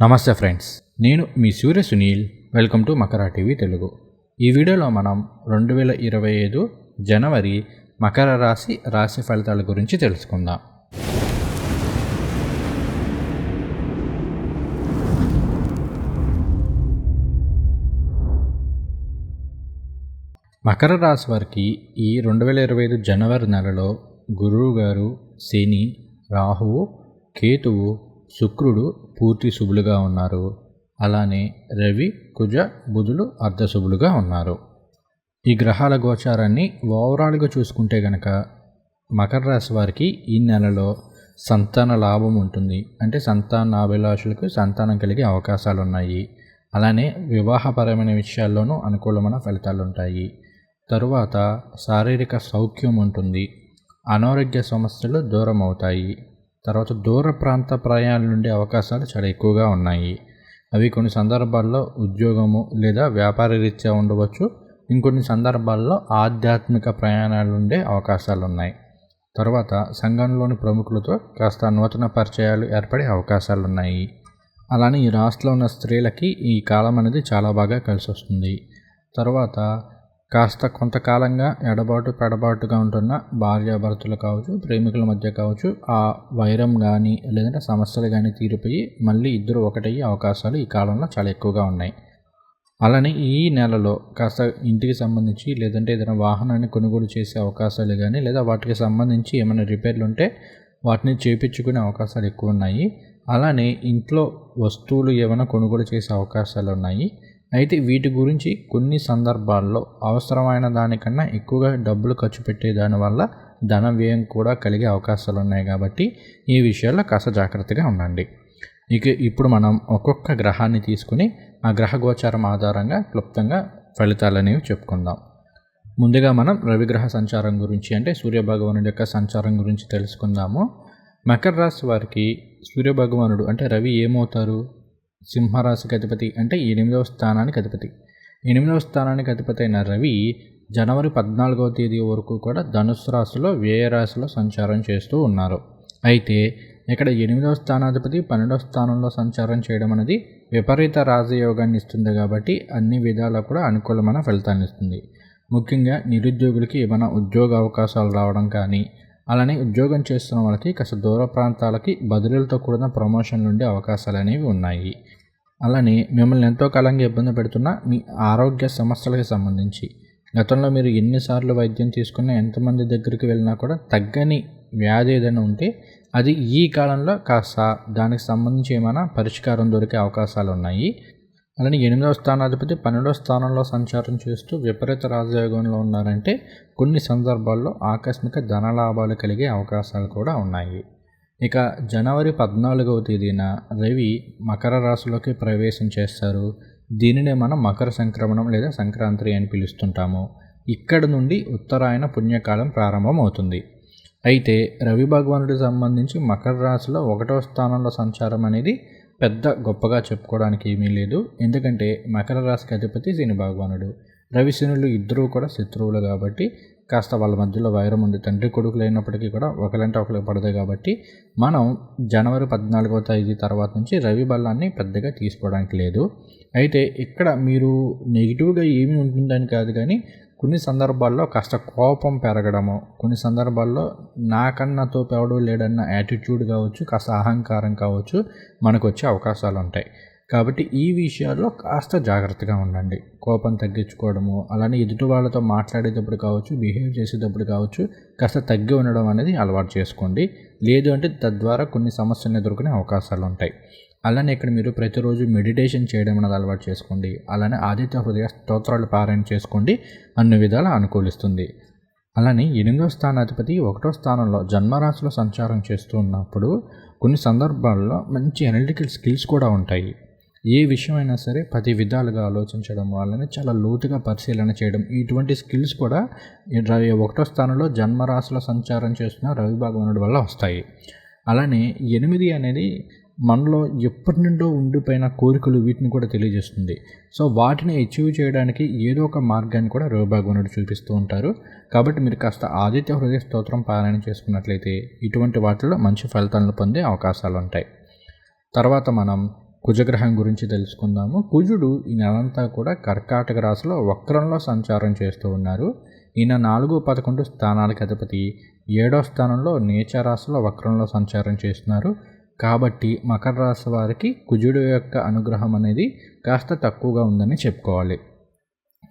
నమస్తే ఫ్రెండ్స్ నేను మీ Surya Sunil. Welcome to Makara TV Telugu. ఈ వీడియోలో మనం రెండు వేల ఇరవై ఐదు జనవరి మకర రాశి రాశి ఫలితాల గురించి తెలుసుకుందాం. మకర రాశి వారికి ఈ రెండు వేల ఇరవై ఐదు జనవరి నెలలో గురువు గారు శని రాహువు కేతువు శుక్రుడు పూర్తి శుభులుగా ఉన్నారు. అలానే రవి కుజ బుధులు అర్ధశుభులుగా ఉన్నారు. ఈ గ్రహాల గోచారాన్ని ఓవరాల్గా చూసుకుంటే గనక మకర రాశి వారికి ఈ నెలలో సంతాన లాభం ఉంటుంది. అంటే సంతానాభిలాషులకు సంతానం కలిగే అవకాశాలు ఉన్నాయి అలానే వివాహపరమైన విషయాల్లోనూ అనుకూలమైన ఫలితాలు ఉంటాయి తరువాత శారీరక సౌఖ్యం ఉంటుంది. అనారోగ్య సమస్యలు దూరం అవుతాయి తర్వాత దూర ప్రాంత ప్రయాణాల నుండి అవకాశాలు చాలా ఎక్కువగా ఉన్నాయి. అవి కొన్ని సందర్భాల్లో ఉద్యోగము లేదా వ్యాపార రీత్యా ఉండవచ్చు. ఇంకొన్ని సందర్భాల్లో ఆధ్యాత్మిక ప్రయాణాలు ఉండే అవకాశాలు ఉన్నాయి. తర్వాత సంఘంలోని ప్రముఖులతో కాస్త నూతన పరిచయాలు ఏర్పడే అవకాశాలు ఉన్నాయి. అలానే ఈ రాష్ట్రంలో ఉన్న స్త్రీలకి ఈ కాలం అనేది చాలా బాగా కలిసి వస్తుంది తర్వాత కాస్త కొంతకాలంగా ఎడబాటు పెడబాటుగా ఉంటున్న భార్యాభర్తలు కావచ్చు ప్రేమికుల మధ్య కావచ్చు ఆ వైరం కానీ లేదంటే సమస్యలు కానీ తీరిపోయి మళ్ళీ ఇద్దరు ఒకటయ్యే అవకాశాలు ఈ కాలంలో చాలా ఎక్కువగా ఉన్నాయి. అలానే ఈ నెలలో కాస్త ఇంటికి సంబంధించి లేదంటే ఏదైనా వాహనాన్ని కొనుగోలు చేసే అవకాశాలు కానీ లేదా వాటికి సంబంధించి ఏమైనా రిపేర్లు ఉంటే వాటిని చేపించుకునే అవకాశాలు ఎక్కువ ఉన్నాయి. అలానే ఇంట్లో వస్తువులు ఏమైనా కొనుగోలు చేసే అవకాశాలు ఉన్నాయి. అయితే వీటి గురించి కొన్ని సందర్భాల్లో అవసరమైన దానికన్నా ఎక్కువగా డబ్బులు ఖర్చు పెట్టే దానివల్ల ధన వ్యయం కూడా కలిగే అవకాశాలు ఉన్నాయి కాబట్టి ఈ విషయాల్లో కాస్త జాగ్రత్తగా ఉండండి. ఇక ఇప్పుడు మనం ఒక్కొక్క గ్రహాన్ని తీసుకుని ఆ గ్రహ గోచారం ఆధారంగా క్లుప్తంగా ఫలితాలు అనేవి చెప్పుకుందాం. ముందుగా మనం రవిగ్రహ సంచారం గురించి అంటే సూర్యభగవానుడి యొక్క సంచారం గురించి తెలుసుకుందాము. మకర రాశి వారికి సూర్యభగవానుడు అంటే రవి ఏమవుతారు? సింహరాశికి అధిపతి అంటే ఎనిమిదవ స్థానానికి అధిపతి. ఎనిమిదవ స్థానానికి అధిపతి అయిన రవి జనవరి పద్నాలుగవ తేదీ వరకు కూడా ధనుసు రాశిలో వ్యయ రాశిలో సంచారం చేస్తూ ఉన్నారు. అయితే ఇక్కడ ఎనిమిదవ స్థానాధిపతి పన్నెండవ స్థానంలో సంచారం చేయడం అనేది విపరీత రాజయోగాన్ని ఇస్తుంది కాబట్టి అన్ని విధాలా కూడా అనుకూలమైన ఫలితాన్ని ఇస్తుంది. ముఖ్యంగా నిరుద్యోగులకి ఏమైనా ఉద్యోగ అవకాశాలు రావడం కానీ అలానే ఉద్యోగం చేస్తున్న వాళ్ళకి కాస్త దూర ప్రాంతాలకి బదిలీలతో కూడిన ప్రమోషన్ నుండి అవకాశాలు అనేవి ఉన్నాయి. అలానే మిమ్మల్ని ఎంతో కాలంగా ఇబ్బంది పెడుతున్న మీ ఆరోగ్య సమస్యలకు సంబంధించి. గతంలో మీరు ఎన్నిసార్లు వైద్యం తీసుకున్నా ఎంతమంది దగ్గరికి వెళ్ళినా కూడా తగ్గని వ్యాధి ఏదైనా ఉంటే అది ఈ కాలంలో కాస్త దానికి సంబంధించి ఏమైనా పరిష్కారం దొరికే అవకాశాలు ఉన్నాయి. అలానే ఎనిమిదవ స్థానాధిపతి పన్నెండవ స్థానంలో సంచారం చేస్తూ విపరీత రాజయోగంలో ఉన్నారంటే కొన్ని సందర్భాల్లో ఆకస్మిక ధనలాభాలు కలిగే అవకాశాలు కూడా ఉన్నాయి. ఇక జనవరి పద్నాలుగవ తేదీన రవి మకర రాశిలోకి ప్రవేశం చేస్తారు. దీనినే మనం మకర సంక్రమణం లేదా సంక్రాంతి అని పిలుస్తుంటాము. ఇక్కడ నుండి ఉత్తరాయణ పుణ్యకాలం ప్రారంభమవుతుంది. అయితే రవి భగవానుడికి సంబంధించి మకర రాశిలో ఒకటవ స్థానంలో సంచారం అనేది పెద్ద గొప్పగా చెప్పుకోవడానికి ఏమీ లేదు. ఎందుకంటే మకర రాశికి అధిపతి శని భగవానుడు. రవిశనులు ఇద్దరూ కూడా శత్రువులు కాబట్టి కాస్త వాళ్ళ మధ్యలో వైరం ఉంది. తండ్రి కొడుకులు అయినప్పటికీ కూడా ఒకలంటే ఒకరు పడదు కాబట్టి మనం జనవరి పద్నాలుగవ తేదీ తర్వాత నుంచి రవి బలాన్ని పెద్దగా తీసుకోవడానికి లేదు. అయితే ఇక్కడ మీరు నెగిటివ్గా ఏమీ ఉంటుందని కాదు కానీ కొన్ని సందర్భాల్లో కాస్త కోపం పెరగడము కొన్ని సందర్భాల్లో నాకన్నా తోపెవడో లేడన్న యాటిట్యూడ్ కావచ్చు కాస్త అహంకారం కావచ్చు మనకు వచ్చే అవకాశాలు ఉంటాయి కాబట్టి ఈ విషయాల్లో కాస్త జాగ్రత్తగా ఉండండి. కోపం తగ్గించుకోవడము అలానే ఎదుటి వాళ్ళతో మాట్లాడేటప్పుడు కావచ్చు బిహేవ్ చేసేటప్పుడు కావచ్చు కాస్త తగ్గి ఉండడం అనేది అలవాటు చేసుకోండి. లేదు అంటే తద్వారా కొన్ని సమస్యలను ఎదుర్కొనే అవకాశాలు ఉంటాయి అలానే ఇక్కడ మీరు ప్రతిరోజు మెడిటేషన్ చేయడం అనేది అలవాటు చేసుకోండి. అలానే ఆదిత్య హృదయ స్తోత్రాలు పారాయణ చేసుకోండి. అన్ని విధాలు అనుకూలిస్తుంది. అలానే ఎనిమిదవ స్థానాధిపతి ఒకటో స్థానంలో జన్మరాశిలో సంచారం చేస్తూ ఉన్నప్పుడు కొన్ని సందర్భాల్లో మంచి ఎనలిటికల్ స్కిల్స్ కూడా ఉంటాయి. ఏ విషయమైనా సరే పది విధాలుగా ఆలోచించడం వల్లనే చాలా లోతుగా పరిశీలన చేయడం ఇటువంటి స్కిల్స్ కూడా రవి ఒకటో స్థానంలో జన్మరాశిలో సంచారం చేస్తున్న రవి భగవానుడి వల్ల వస్తాయి. అలానే ఎనిమిది అనేది మనలో ఎప్పటి నుండో ఉండిపోయిన కోరికలు వీటిని కూడా తెలియజేస్తుంది. సో వాటిని అచీవ్ చేయడానికి ఏదో ఒక మార్గాన్ని కూడా రవిభగవానుడు చూపిస్తూ ఉంటారు. కాబట్టి మీరు కాస్త ఆదిత్య హృదయ స్తోత్రం పారాయణ చేసుకున్నట్లయితే ఇటువంటి వాటిలో మంచి ఫలితాలను పొందే అవకాశాలు ఉంటాయి. తర్వాత మనం కుజగ్రహం గురించి తెలుసుకుందాము. కుజుడు ఈ నెలంతా కూడా కర్కాటక రాశిలో వక్రంలో సంచారం చేస్తూ ఉన్నారు. ఈయన నాలుగు పదకొండు స్థానాలకు అధిపతి. ఏడో స్థానంలో నీచ రాశిలో వక్రంలో సంచారం చేస్తున్నారు. కాబట్టి మకర రాశి వారికి కుజుడు యొక్క అనుగ్రహం అనేది కాస్త తక్కువగా ఉందని చెప్పుకోవాలి.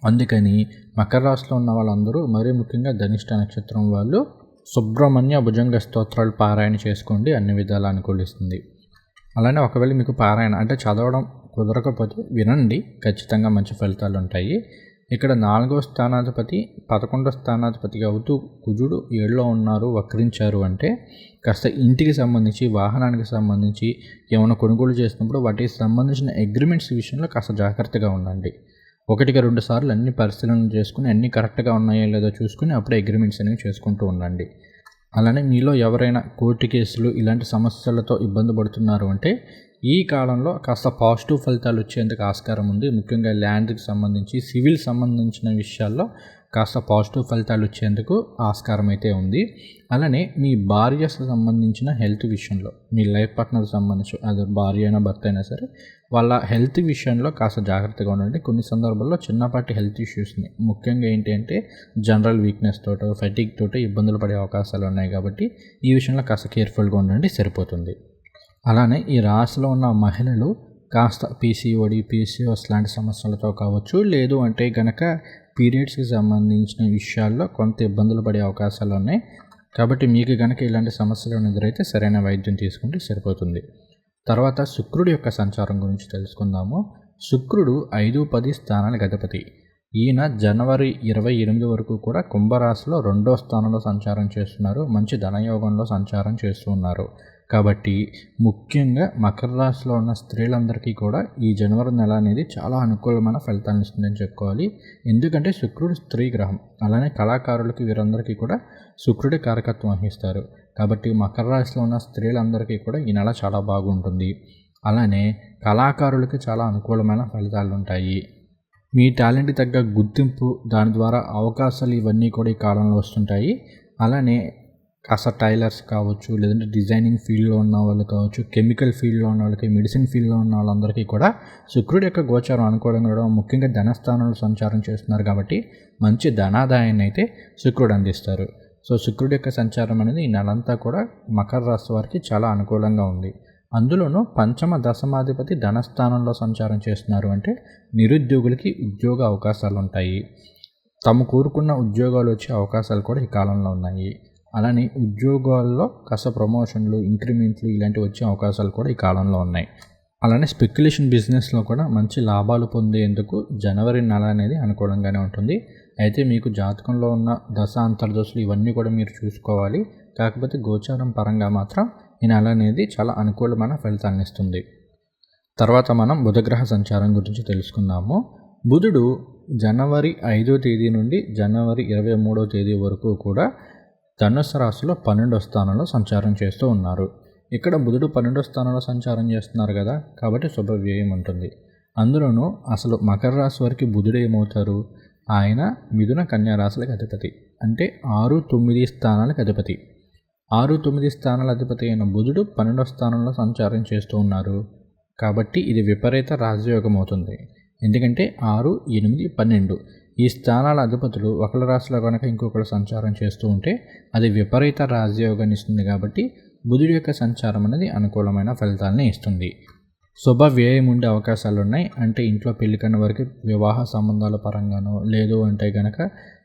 అందుకని మకర రాశిలో ఉన్న వాళ్ళందరూ మరీ ముఖ్యంగా ధనిష్ట నక్షత్రం వాళ్ళు సుబ్రహ్మణ్య భుజంగ స్తోత్రాలు పారాయణ చేసుకోండి అన్ని విధాలు అనుకూలిస్తుంది. అలానే ఒకవేళ మీకు పారాయణ అంటే చదవడం కుదరకపోతే వినండి. ఖచ్చితంగా మంచి ఫలితాలు ఉంటాయి. ఇక్కడ నాలుగో స్థానాధిపతి పదకొండో స్థానాధిపతిగా అవుతూ కుజుడు ఏడులో ఉన్నారు వక్రించారు అంటే కాస్త ఇంటికి సంబంధించి వాహనానికి సంబంధించి ఏమైనా కొనుగోలు చేసినప్పుడు వాటికి సంబంధించిన అగ్రిమెంట్స్ విషయంలో కాస్త జాగ్రత్తగా ఉండండి. ఒకటికి రెండు సార్లు అన్ని పరిశీలన చేసుకుని అన్నీ కరెక్ట్గా ఉన్నాయో లేదో చూసుకుని అప్పుడే అగ్రిమెంట్స్ అనేవి చేసుకుంటూ ఉండండి. అలానే మీలో ఎవరైనా కోర్టు కేసులు ఇలాంటి సమస్యలతో ఇబ్బంది పడుతున్నారు అంటే ఈ కాలంలో కాస్త పాజిటివ్ ఫలితాలు వచ్చేందుకు ఆస్కారం ఉంది. ముఖ్యంగా ల్యాండ్కి సంబంధించి సివిల్ సంబంధించిన విషయాల్లో కాస్త పాజిటివ్ ఫలితాలు వచ్చేందుకు ఆస్కారం అయితే ఉంది. అలానే మీ భార్యకు సంబంధించిన హెల్త్ విషయంలో మీ లైఫ్ పార్ట్నర్ సంబంధించి అది భార్య అయినా భర్త అయినా సరే వాళ్ళ హెల్త్ విషయంలో కాస్త జాగ్రత్తగా ఉండండి. కొన్ని సందర్భాల్లో చిన్నపాటి హెల్త్ ఇష్యూస్ని ముఖ్యంగా ఏంటి అంటే జనరల్ వీక్నెస్ తోటో ఫెటిక్ తోటో ఇబ్బందులు పడే అవకాశాలు ఉన్నాయి కాబట్టి ఈ విషయంలో కాస్త కేర్ఫుల్గా ఉండండి సరిపోతుంది. అలానే ఈ రాశిలో ఉన్న మహిళలు కాస్త పీసీఓడి పీసీఓస్ లాంటి సమస్యలతో కావచ్చు లేదు అంటే గనక పీరియడ్స్కి సంబంధించిన విషయాల్లో కొంత ఇబ్బందులు పడే అవకాశాలు ఉన్నాయి. కాబట్టి మీకు గనక ఇలాంటి సమస్యలు ఎదురైతే సరైన వైద్యం తీసుకుంటే సరిపోతుంది. తర్వాత శుక్రుడి యొక్క సంచారం గురించి తెలుసుకుందాము. శుక్రుడు ఐదు పది స్థానాలకు అధిపతి. ఈయన జనవరి ఇరవై ఎనిమిది వరకు కూడా కుంభరాశిలో రెండో స్థానంలో సంచారం చేస్తున్నారు. మంచి ధనయోగంలో సంచారం చేస్తూ ఉన్నారు. కాబట్టి ముఖ్యంగా మకర రాశిలో ఉన్న స్త్రీలందరికీ కూడా ఈ జనవరి నెల అనేది చాలా అనుకూలమైన ఫలితాన్ని ఇస్తుందని చెప్పుకోవాలి. ఎందుకంటే శుక్రుడు స్త్రీ గ్రహం. అలానే కళాకారులకి వీరందరికీ కూడా శుక్రుడి కారకత్వం వహిస్తారు. కాబట్టి మకర రాశిలో ఉన్న స్త్రీలందరికీ కూడా ఈ నెల చాలా బాగుంటుంది. అలానే కళాకారులకి చాలా అనుకూలమైన ఫలితాలు ఉంటాయి. మీ టాలెంట్ తగ్గ గుర్తింపు దాని ద్వారా అవకాశాలు ఇవన్నీ కూడా ఈ కాలంలో వస్తుంటాయి. అలానే కాస్త టైలర్స్ కావచ్చు లేదంటే డిజైనింగ్ ఫీల్డ్లో ఉన్న వాళ్ళు కావచ్చు కెమికల్ ఫీల్డ్లో ఉన్న వాళ్ళకి మెడిసిన్ ఫీల్డ్లో ఉన్న వాళ్ళందరికీ కూడా శుక్రుడి యొక్క గోచారం అనుకోవడం కూడా ముఖ్యంగా ధనస్థానంలో సంచారం చేస్తున్నారు కాబట్టి మంచి ధనాదాయాన్ని అయితే శుక్రుడు అందిస్తారు. సో శుక్రుడి యొక్క సంచారం అనేది ఈ నెలంతా కూడా మకర రాశి వారికి చాలా అనుకూలంగా ఉంది. అందులోనూ పంచమ దశమాధిపతి ధనస్థానంలో సంచారం చేస్తున్నారు అంటే నిరుద్యోగులకి ఉద్యోగ అవకాశాలు ఉంటాయి. తమ కోరుకున్న ఉద్యోగాలు వచ్చే అవకాశాలు కూడా ఈ కాలంలో ఉన్నాయి. అలానే ఉద్యోగాల్లో కాస్త ప్రమోషన్లు ఇంక్రిమెంట్లు ఇలాంటివి వచ్చే అవకాశాలు కూడా ఈ కాలంలో ఉన్నాయి. అలానే స్పెక్యులేషన్ బిజినెస్లో కూడా మంచి లాభాలు పొందేందుకు జనవరి నెల అనేది అనుకూలంగానే ఉంటుంది. అయితే మీకు జాతకంలో ఉన్న దశ అంతర్దశలు ఇవన్నీ కూడా మీరు చూసుకోవాలి. కాకపోతే గోచారం పరంగా మాత్రం ఈ నెల అనేది చాలా అనుకూలమైన ఫలితాలను ఇస్తుంది. తర్వాత మనం బుధగ్రహ సంచారం గురించి తెలుసుకుందాము. బుధుడు జనవరి ఐదో తేదీ నుండి జనవరి ఇరవై మూడో తేదీ వరకు కూడా ధనుస్సు రాశిలో పన్నెండో స్థానంలో సంచారం చేస్తూ ఉన్నారు. ఇక్కడ బుధుడు పన్నెండో స్థానంలో సంచారం చేస్తున్నారు కదా కాబట్టి శుభ వ్యయం ఉంటుంది. అందులోనూ అసలు మకర రాశి వారికి బుధుడు ఏమవుతారు? ఆయన మిథున కన్యా రాశులకు అధిపతి. అంటే ఆరు తొమ్మిది స్థానాలకు అధిపతి. ఆరు తొమ్మిది స్థానాల అధిపతి అయిన బుధుడు పన్నెండో స్థానంలో సంచారం చేస్తూ ఉన్నారు. కాబట్టి ఇది విపరీత రాజయోగం అవుతుంది. ఎందుకంటే ఆరు ఎనిమిది పన్నెండు ఈ స్థానాల అధిపతులు ఒకళ్ళ రాశిలో కనుక ఇంకొకరు సంచారం చేస్తూ ఉంటే అది విపరీత రాజయోగాన్ని ఇస్తుంది కాబట్టి బుధుడి యొక్క సంచారం అనేది అనుకూలమైన ఫలితాలని ఇస్తుంది. శుభ వ్యయం ఉండే అవకాశాలు ఉన్నాయి. అంటే ఇంట్లో పెళ్ళికన్న వరకు వివాహ సంబంధాల పరంగానో లేదు అంటే కనుక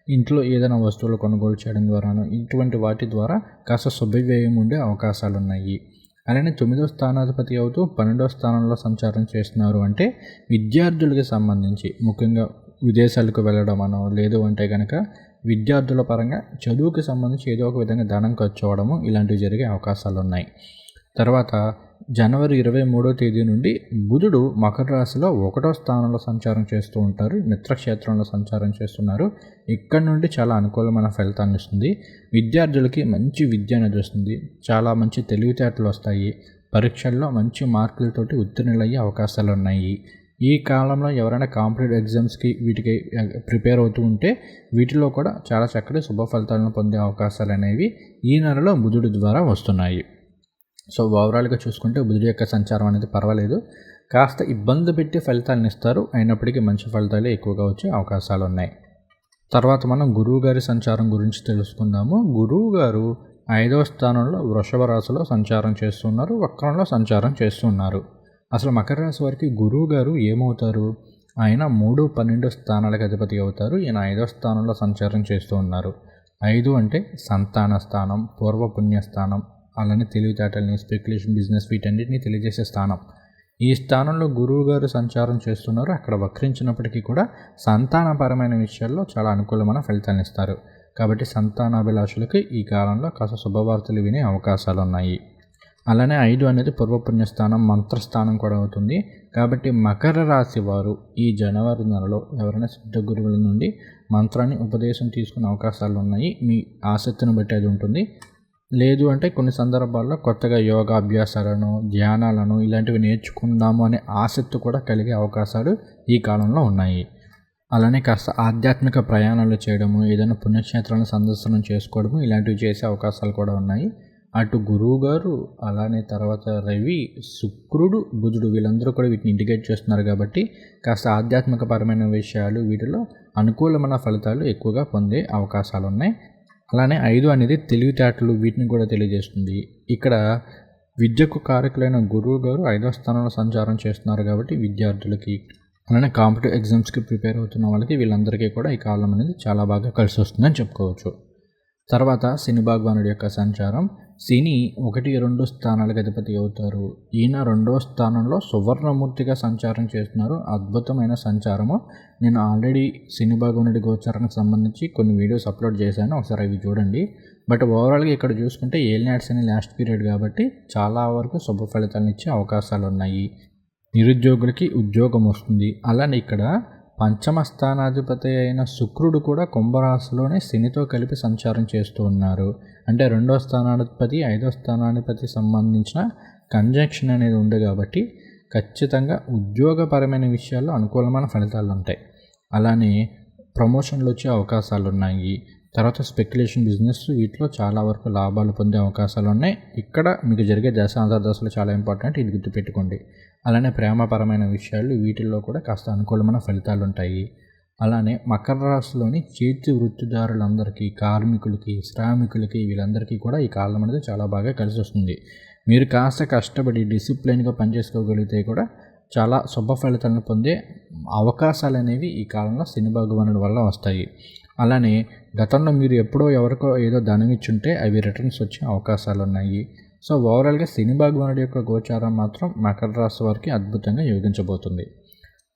ఇంట్లో ఏదైనా వస్తువులు కొనుగోలు చేయడం ద్వారానో ఇటువంటి వాటి ద్వారా కాస్త శుభ వ్యయం ఉండే అవకాశాలు ఉన్నాయి. అలానే తొమ్మిదో స్థానాధిపతి అవుతూ పన్నెండో స్థానంలో సంచారం చేస్తున్నారు అంటే విద్యార్థులకి సంబంధించి ముఖ్యంగా విదేశాలకు వెళ్ళడం అనో లేదు అంటే కనుక విద్యార్థుల పరంగా చదువుకి సంబంధించి ఏదో ఒక విధంగా ధనం ఖర్చు అవ్వడము ఇలాంటివి జరిగే అవకాశాలు ఉన్నాయి తర్వాత జనవరి ఇరవై మూడో తేదీ నుండి బుధుడు మకర రాశిలో ఒకటో స్థానంలో సంచారం చేస్తూ ఉంటారు. మిత్రక్షేత్రంలో సంచారం చేస్తున్నారు. ఇక్కడ నుండి చాలా అనుకూలమైన ఫలితాన్ని ఇస్తుంది. విద్యార్థులకి మంచి విద్య అనేది వస్తుంది. చాలా మంచి తెలివితేటలు వస్తాయి. పరీక్షల్లో మంచి మార్కులతోటి ఉత్తీర్ణులయ్యే అవకాశాలు ఉన్నాయి ఈ కాలంలో ఎవరైనా కాంపిటేటివ్ ఎగ్జామ్స్కి వీటికి ప్రిపేర్ అవుతూ ఉంటే వీటిలో కూడా చాలా చక్కటి శుభ ఫలితాలను పొందే అవకాశాలు అనేవి ఈ నెలలో బుధుడి ద్వారా వస్తున్నాయి. సో ఓవరాల్గా చూసుకుంటే బుధుడి యొక్క సంచారం అనేది పర్వాలేదు. కాస్త ఇబ్బంది పెట్టి ఫలితాలను ఇస్తారు. అయినప్పటికీ మంచి ఫలితాలు ఎక్కువగా వచ్చే అవకాశాలు ఉన్నాయి. తర్వాత మనం గురువు గారి సంచారం గురించి తెలుసుకుందాము. గురువు గారు ఐదవ స్థానంలో వృషభ రాశిలో సంచారం చేస్తున్నారు. వక్రంలో సంచారం చేస్తున్నారు. అసలు మకర రాశి వారికి గురువు గారు ఏమవుతారు? ఆయన మూడు పన్నెండు స్థానాలకు అధిపతి అవుతారు. ఈయన ఐదో స్థానంలో సంచారం చేస్తూ ఉన్నారు. ఐదు అంటే సంతాన స్థానం పూర్వ పుణ్యస్థానం అలానే తెలివితేటల్ని స్పెక్యులేషన్ బిజినెస్ వీటన్నిటిని తెలియజేసే స్థానం. ఈ స్థానంలో గురువు గారు సంచారం చేస్తున్నారు. అక్కడ వక్రించినప్పటికీ కూడా సంతానపరమైన విషయాల్లో చాలా అనుకూలమైన ఫలితాలను ఇస్తారు. కాబట్టి సంతానాభిలాషులకి ఈ కాలంలో కాస్త శుభవార్తలు వినే అవకాశాలు ఉన్నాయి అలానే ఐదు అనేది పూర్వపుణ్యస్థానం మంత్రస్థానం కూడా అవుతుంది. కాబట్టి మకర రాశి వారు ఈ జనవరి నెలలో ఎవరైనా సిద్ధ గురువుల నుండి మంత్రాన్ని ఉపదేశం తీసుకునే అవకాశాలు ఉన్నాయి. మీ ఆసక్తిని బట్టి అది ఉంటుంది. లేదు అంటే కొన్ని సందర్భాల్లో కొత్తగా యోగా అభ్యాసాలను ధ్యానాలను ఇలాంటివి నేర్చుకుందాము అనే ఆసక్తి కూడా కలిగే అవకాశాలు ఈ కాలంలో ఉన్నాయి. అలానే కాస్త ఆధ్యాత్మిక ప్రయాణాలు చేయడము ఏదైనా పుణ్యక్షేత్రాలను సందర్శనం చేసుకోవడము ఇలాంటివి చేసే అవకాశాలు కూడా ఉన్నాయి. అటు గురువు గారు అలానే తర్వాత రవి శుక్రుడు బుధుడు వీళ్ళందరూ కూడా వీటిని ఇండికేట్ చేస్తున్నారు కాబట్టి కాస్త ఆధ్యాత్మికపరమైన విషయాలు వీటిలో అనుకూలమైన ఫలితాలు ఎక్కువగా పొందే అవకాశాలు ఉన్నాయి అలానే ఐదు అనేది తెలివితేటలు వీటిని కూడా తెలియజేస్తుంది. ఇక్కడ విద్యకు కారకులైన గురువు గారు ఐదో స్థానంలో సంచారం చేస్తున్నారు కాబట్టి విద్యార్థులకి అలానే కాంపిటేటివ్ ఎగ్జామ్స్కి ప్రిపేర్ అవుతున్న వాళ్ళకి వీళ్ళందరికీ కూడా ఈ కాలం అనేది చాలా బాగా కలిసి వస్తుందని చెప్పుకోవచ్చు. తర్వాత శని భగవానుడి యొక్క సంచారం శని ఒకటి రెండు స్థానాలకు అధిపతి అవుతారు. ఈయన రెండవ స్థానంలో సువర్ణమూర్తిగా సంచారం చేస్తున్నారు. అద్భుతమైన సంచారము. నేను ఆల్రెడీ శని భగవానుడి గోచారానికి సంబంధించి కొన్ని వీడియోస్ అప్లోడ్ చేశాను. ఒకసారి అవి చూడండి. బట్ ఓవరాల్గా ఇక్కడ చూసుకుంటే ఏలినాడ్స్ అని లాస్ట్ పీరియడ్ కాబట్టి చాలా వరకు శుభ ఫలితాలను ఇచ్చే అవకాశాలు ఉన్నాయి. నిరుద్యోగులకి ఉద్యోగం వస్తుంది. అలానే ఇక్కడ పంచమ స్థానాధిపతి అయిన శుక్రుడు కూడా కుంభరాశిలోనే శనితో కలిపి సంచారం చేస్తూ ఉన్నారు. అంటే రెండో స్థానాధిపతి ఐదో స్థానాధిపతి సంబంధించిన కంజంక్షన్ అనేది ఉంది కాబట్టి ఖచ్చితంగా ఉద్యోగపరమైన విషయాల్లో అనుకూలమైన ఫలితాలు ఉంటాయి. అలానే ప్రమోషన్లు వచ్చే అవకాశాలు ఉన్నాయి. తర్వాత స్పెక్యులేషన్ బిజినెస్ వీటిలో చాలా వరకు లాభాలు పొందే అవకాశాలు ఉన్నాయి. ఇక్కడ మీకు జరిగే దశ అంతర్దశలు చాలా ఇంపార్టెంట్ ఇది గుర్తుపెట్టుకోండి. అలానే ప్రేమపరమైన విషయాలు వీటిల్లో కూడా కాస్త అనుకూలమైన ఫలితాలు ఉంటాయి. అలానే మకర రాశిలోని చేతి వృత్తిదారులందరికీ కార్మికులకి శ్రామికులకి వీళ్ళందరికీ కూడా ఈ కాలం అనేది చాలా బాగా కలిసి వస్తుంది మీరు కాస్త కష్టపడి డిసిప్లైన్గా పనిచేసుకోగలిగితే కూడా చాలా శుభ ఫలితాలను పొందే అవకాశాలు అనేవి ఈ కాలంలో శని భగవానుడి వల్ల వస్తాయి. అలానే గతంలో మీరు ఎప్పుడో ఎవరికో ఏదో ధనం ఇచ్చుంటే అవి రిటర్న్స్ వచ్చే అవకాశాలు ఉన్నాయి. సో ఓవరాల్గా శని భగవానుడి యొక్క గోచారం మాత్రం మకర రాశి వారికి అద్భుతంగా యోగించబోతుంది.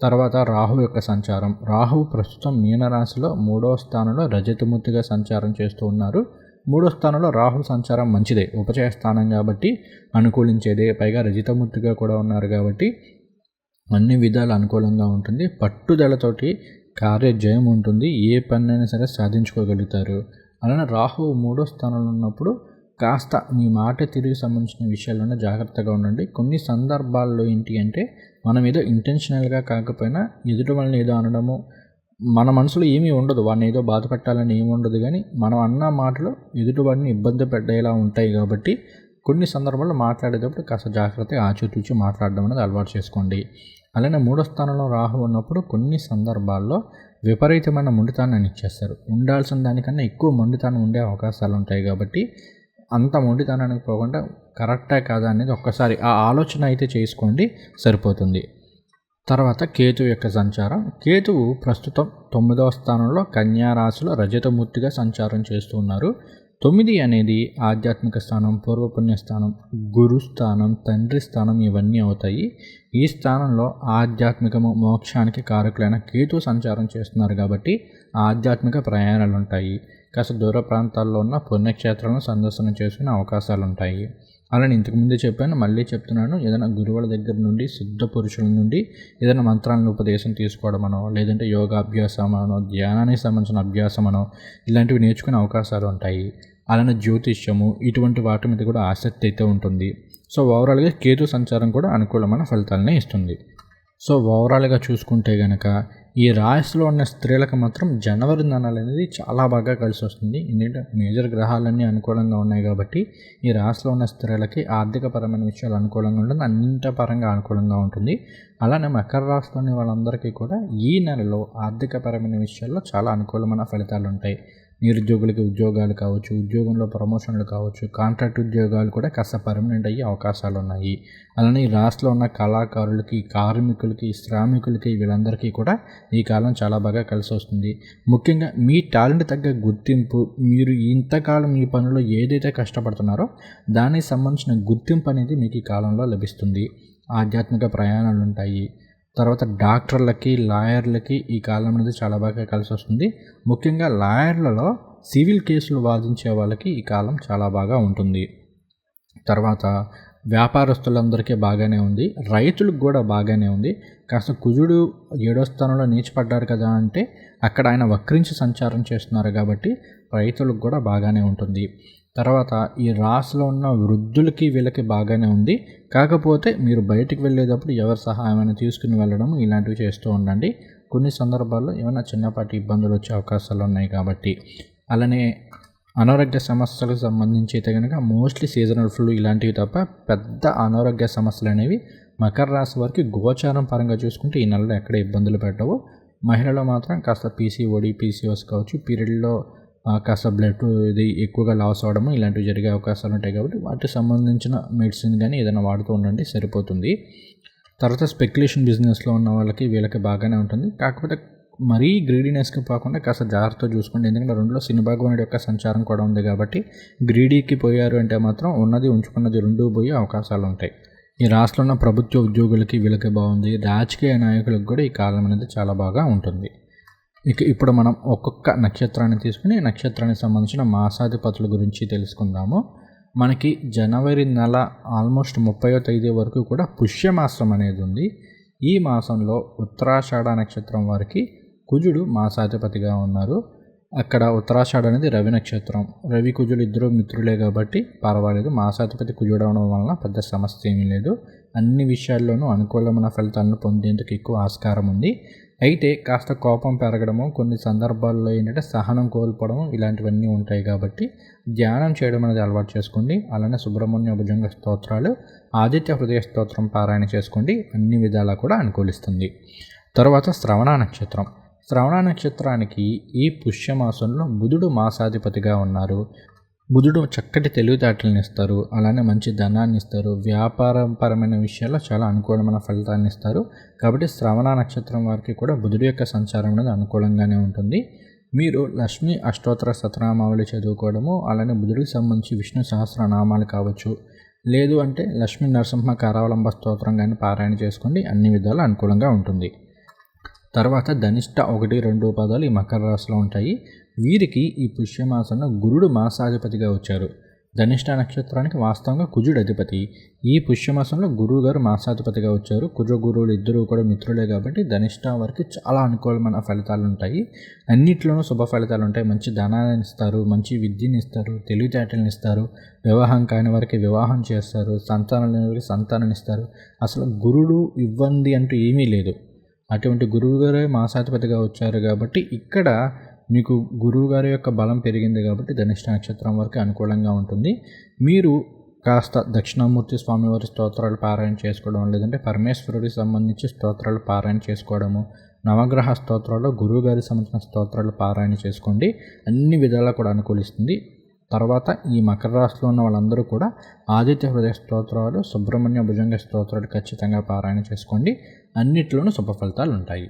తర్వాత రాహు యొక్క సంచారం. రాహువు ప్రస్తుతం మీనరాశిలో మూడవ స్థానంలో రజతమూర్తిగా సంచారం చేస్తూ ఉన్నారు. మూడో స్థానంలో రాహు సంచారం మంచిదే. ఉపచయ స్థానం కాబట్టి అనుకూలించేదే. పైగా రజితమూర్తిగా కూడా ఉన్నారు కాబట్టి అన్ని విధాలు అనుకూలంగా ఉంటుంది. పట్టుదలతోటి కార్యజయం ఉంటుంది. ఏ పనైనా సరే సాధించుకోగలుగుతారు. అలానే రాహు మూడో స్థానంలో ఉన్నప్పుడు కాస్త మీ మాట తిరిగి సంబంధించిన విషయాల్లోనే జాగ్రత్తగా ఉండండి. కొన్ని సందర్భాల్లో ఏంటి అంటే మనం ఏదో ఇంటెన్షనల్గా కాకపోయినా ఎదుటి వాళ్ళని ఏదో అనడము మన మనసులో ఏమీ ఉండదు. వాడిని ఏదో బాధ పెట్టాలని ఏమి ఉండదు కానీ మనం అన్న మాటలు ఎదుటివాడిని ఇబ్బంది పెట్టేలా ఉంటాయి కాబట్టి కొన్ని సందర్భాల్లో మాట్లాడేటప్పుడు కాస్త జాగ్రత్తగా ఆచితూచి మాట్లాడడం అనేది అలవాటు చేసుకోండి. అలానే మూడో స్థానంలో రాహు ఉన్నప్పుడు కొన్ని సందర్భాల్లో విపరీతమైన మొండితనాన్ని ఇచ్చేస్తారు. ఉండాల్సిన దానికన్నా ఎక్కువ మొండితనం ఉండే అవకాశాలు ఉంటాయి కాబట్టి అంత మొండితనానికి పోకుండా కరెక్టా కాదా అనేది ఒక్కసారి ఆ ఆలోచన అయితే చేసుకోండి సరిపోతుంది. తర్వాత కేతువు యొక్క సంచారం. కేతువు ప్రస్తుతం తొమ్మిదవ స్థానంలో కన్యారాశిలో రజతమూర్తిగా సంచారం చేస్తున్నారు తొమ్మిది అనేది ఆధ్యాత్మిక స్థానం పూర్వపుణ్య స్థానం గురు స్థానం తండ్రి స్థానం ఇవన్నీ అవుతాయి. ఈ స్థానంలో ఆధ్యాత్మికము మోక్షానికి కారకులైన కేతు సంచారం చేస్తున్నారు కాబట్టి ఆధ్యాత్మిక ప్రయాణాలు ఉంటాయి కాస్త దూర ప్రాంతాల్లో ఉన్న పుణ్యక్షేత్రాలను సందర్శన చేసుకునే అవకాశాలు ఉంటాయి అలానే ఇంతకుముందే చెప్పాను మళ్ళీ చెప్తున్నాను ఏదైనా గురువుల దగ్గర నుండి సిద్ధ పురుషుల నుండి ఏదైనా మంత్రాలను ఉపదేశం తీసుకోవడమనో లేదంటే యోగాభ్యాసమనో ధ్యానానికి సంబంధించిన అభ్యాసమనో ఇలాంటివి నేర్చుకునే అవకాశాలు ఉంటాయి అలానే జ్యోతిష్యము ఇటువంటి వాటి మీద కూడా ఆసక్తి అయితే ఉంటుంది. సో ఓవరాల్గా కేతు సంచారం కూడా అనుకూలమైన ఫలితాలనే ఇస్తుంది. సో ఓవరాల్గా చూసుకుంటే కనుక ఈ రాశిలో ఉన్న స్త్రీలకు మాత్రం జనవరి నెల అనేది చాలా బాగా కలిసి వస్తుంది ఎందుకంటే మేజర్ గ్రహాలన్నీ అనుకూలంగా ఉన్నాయి కాబట్టి ఈ రాశిలో ఉన్న స్త్రీలకి ఆర్థికపరమైన విషయాలు అనుకూలంగా ఉంటుంది. అన్నింటి పరంగా అనుకూలంగా ఉంటుంది. అలానే మకర రాశిలోని వాళ్ళందరికీ కూడా ఈ నెలలో ఆర్థికపరమైన విషయాల్లో చాలా అనుకూలమైన ఫలితాలు ఉంటాయి నిరుద్యోగులకి ఉద్యోగాలు కావచ్చు ఉద్యోగంలో ప్రమోషన్లు కావచ్చు కాంట్రాక్ట్ ఉద్యోగాలు కూడా కాస్త పర్మనెంట్ అయ్యే అవకాశాలు ఉన్నాయి. అలానే ఈ రాష్ట్రంలో ఉన్న కళాకారులకి కార్మికులకి శ్రామికులకి వీళ్ళందరికీ కూడా ఈ కాలం చాలా బాగా కలిసి వస్తుంది. ముఖ్యంగా మీ టాలెంట్ తగ్గ గుర్తింపు మీరు ఇంతకాలం మీ పనిలో ఏదైతే కష్టపడుతున్నారో దానికి సంబంధించిన గుర్తింపు అనేది మీకు ఈ కాలంలో లభిస్తుంది. ఆధ్యాత్మిక ప్రయాణాలు ఉంటాయి. తర్వాత డాక్టర్లకి లాయర్లకి ఈ కాలం అనేది చాలా బాగా కలిసి వస్తుంది. ముఖ్యంగా లాయర్లలో సివిల్ కేసులు వాదించే వాళ్ళకి ఈ కాలం చాలా బాగా ఉంటుంది. తర్వాత వ్యాపారస్తులందరికీ బాగానే ఉంది. రైతులకు కూడా బాగానే ఉంది. కాస్త కుజుడు ఏడో స్థానంలో నీచిపడ్డారు కదా అంటే అక్కడ ఆయన వక్రించి సంచారం చేస్తున్నారు కాబట్టి రైతులకు కూడా బాగానే ఉంటుంది. తర్వాత ఈ రాసులో ఉన్న వృద్ధులకి వీళ్ళకి బాగానే ఉంది. కాకపోతే మీరు బయటికి వెళ్ళేటప్పుడు ఎవరి సహాయమైనా తీసుకుని వెళ్ళడం ఇలాంటివి చేస్తూ ఉండండి. కొన్ని సందర్భాల్లో ఏమైనా చిన్నపాటి ఇబ్బందులు వచ్చే అవకాశాలు ఉన్నాయి కాబట్టి. అలానే అనారోగ్య సమస్యలకు సంబంధించి అయితే కనుక మోస్ట్లీ సీజనల్ ఫ్లూ ఇలాంటివి తప్ప పెద్ద అనారోగ్య సమస్యలు అనేవి మకర రాశి వారికి గోచారం పరంగా చూసుకుంటే ఈ నెలలో ఎక్కడ ఇబ్బందులు పెట్టవు. మహిళలు మాత్రం కాస్త పీసీఓడి పీసీఓస్ కావచ్చు పీరియడ్లో కాస్త బ్లడ్ ఇది ఎక్కువగా లాస్ అవ్వడము ఇలాంటివి జరిగే అవకాశాలు ఉంటాయి కాబట్టి వాటికి సంబంధించిన మెడిసిన్ కానీ ఏదైనా వాడుతూ ఉండండి సరిపోతుంది. తర్వాత స్పెక్యులేషన్ బిజినెస్లో ఉన్న వాళ్ళకి వీళ్ళకి బాగానే ఉంటుంది. కాకపోతే మరీ గ్రీడీనెస్కి పోకుండా కాస్త జాగ్రత్త చూసుకోండి. ఎందుకంటే రెండులో శని భగవానుడి యొక్క సంచారం కూడా ఉంది కాబట్టి గ్రీడీకి పోయారు అంటే మాత్రం ఉన్నది ఉంచుకున్నది రెండు పోయే అవకాశాలు ఉంటాయి. ఈ రాష్ట్రంలో ఉన్న ప్రభుత్వ ఉద్యోగులకి వీళ్ళకి బాగుంది. రాజకీయ నాయకులకు కూడా ఈ కాలం అనేది చాలా బాగా ఉంటుంది. ఇక ఇప్పుడు మనం ఒక్కొక్క నక్షత్రాన్ని తీసుకుని నక్షత్రానికి సంబంధించిన మాసాధిపతుల గురించి తెలుసుకుందాము. మనకి జనవరి నెల ఆల్మోస్ట్ ముప్పయో తేదీ వరకు కూడా పుష్యమాసం అనేది ఉంది. ఈ మాసంలో ఉత్తరాషాఢ నక్షత్రం వారికి కుజుడు మాసాధిపతిగా ఉన్నారు. అక్కడ ఉత్తరాషాఢ అనేది రవి నక్షత్రం. రవి కుజులు ఇద్దరు మిత్రులే కాబట్టి పర్వాలేదు మాసాధిపతి కుజుడు అవడం వలన పెద్ద సమస్య ఏమీ లేదు. అన్ని విషయాల్లోనూ అనుకూలమైన ఫలితాలను పొందేందుకు ఎక్కువ ఆస్కారం ఉంది. అయితే కాస్త కోపం పెరగడము కొన్ని సందర్భాల్లో ఏంటంటే సహనం కోల్పోవడం ఇలాంటివన్నీ ఉంటాయి కాబట్టి ధ్యానం చేయడం అనేది అలవాటు చేసుకోండి. అలానే సుబ్రహ్మణ్య భుజంగ స్తోత్రాలు ఆదిత్య హృదయ స్తోత్రం పారాయణ చేసుకోండి. అన్ని విధాలా కూడా అనుకూలిస్తుంది. తర్వాత శ్రవణ నక్షత్రం. శ్రవణ నక్షత్రానికి ఈ పుష్యమాసంలో బుధుడు మాసాధిపతిగా ఉన్నారు. బుధుడు చక్కటి తెలివితేటలను ఇస్తారు అలానే మంచి ధనాన్ని ఇస్తారు వ్యాపారపరమైన విషయాల్లో చాలా అనుకూలమైన ఫలితాన్ని ఇస్తారు. కాబట్టి శ్రవణ నక్షత్రం వారికి కూడా బుధుడు యొక్క సంచారం అనేది అనుకూలంగానే ఉంటుంది. మీరు లక్ష్మీ అష్టోత్తర సతనామావళి చదువుకోవడము అలానే బుధుడికి సంబంధించి విష్ణు సహస్రనామాలు కావచ్చు. లేదు అంటే లక్ష్మీ నరసింహ కారావలంబ స్తోత్రం కానీ పారాయణ చేసుకోండి అన్ని విధాలు అనుకూలంగా ఉంటుంది. తర్వాత ధనిష్ట ఒకటి రెండు పదాలు ఈ మకర రాశిలో ఉంటాయి. వీరికి ఈ పుష్యమాసంలో గురుడు మాసాధిపతిగా వచ్చారు. ధనిష్ట నక్షత్రానికి వాస్తవంగా కుజుడు అధిపతి ఈ పుష్యమాసంలో గురువు గారు మాసాధిపతిగా వచ్చారు. కుజ గురువులు ఇద్దరు కూడా మిత్రులే కాబట్టి ధనిష్ట వారికి చాలా అనుకూలమైన ఫలితాలు ఉంటాయి. అన్నిట్లోనూ శుభ ఫలితాలు ఉంటాయి. మంచి ధనాన్ని ఇస్తారు మంచి విద్యని ఇస్తారు తెలివితేటలను ఇస్తారు వివాహం కాని వారికి వివాహం చేస్తారు సంతానం లేని వారికి సంతానం ఇస్తారు. అసలు గురుడు ఇవ్వండి అంటూ ఏమీ లేదు. అటువంటి గురువు గారే మాసాధిపతిగా వచ్చారు కాబట్టి ఇక్కడ మీకు గురువుగారి యొక్క బలం పెరిగింది కాబట్టి ధనిష్ట నక్షత్రం వరకు అనుకూలంగా ఉంటుంది. మీరు కాస్త దక్షిణామూర్తి స్వామివారి స్తోత్రాలు పారాయణ చేసుకోవడం లేదంటే పరమేశ్వరుడికి సంబంధించి స్తోత్రాలు పారాయణ చేసుకోవడము నవగ్రహ స్తోత్రాల్లో గురువు గారికి సంబంధించిన స్తోత్రాలు పారాయణ చేసుకోండి. అన్ని విధాలా కూడా అనుకూలిస్తుంది. తర్వాత ఈ మకర రాశిలో ఉన్న వాళ్ళందరూ కూడా ఆదిత్య హృదయ స్తోత్రాలు సుబ్రహ్మణ్య భుజంగ స్తోత్రాలు ఖచ్చితంగా పారాయణ చేసుకోండి. అన్నిట్లోనూ శుభ ఫలితాలు ఉంటాయి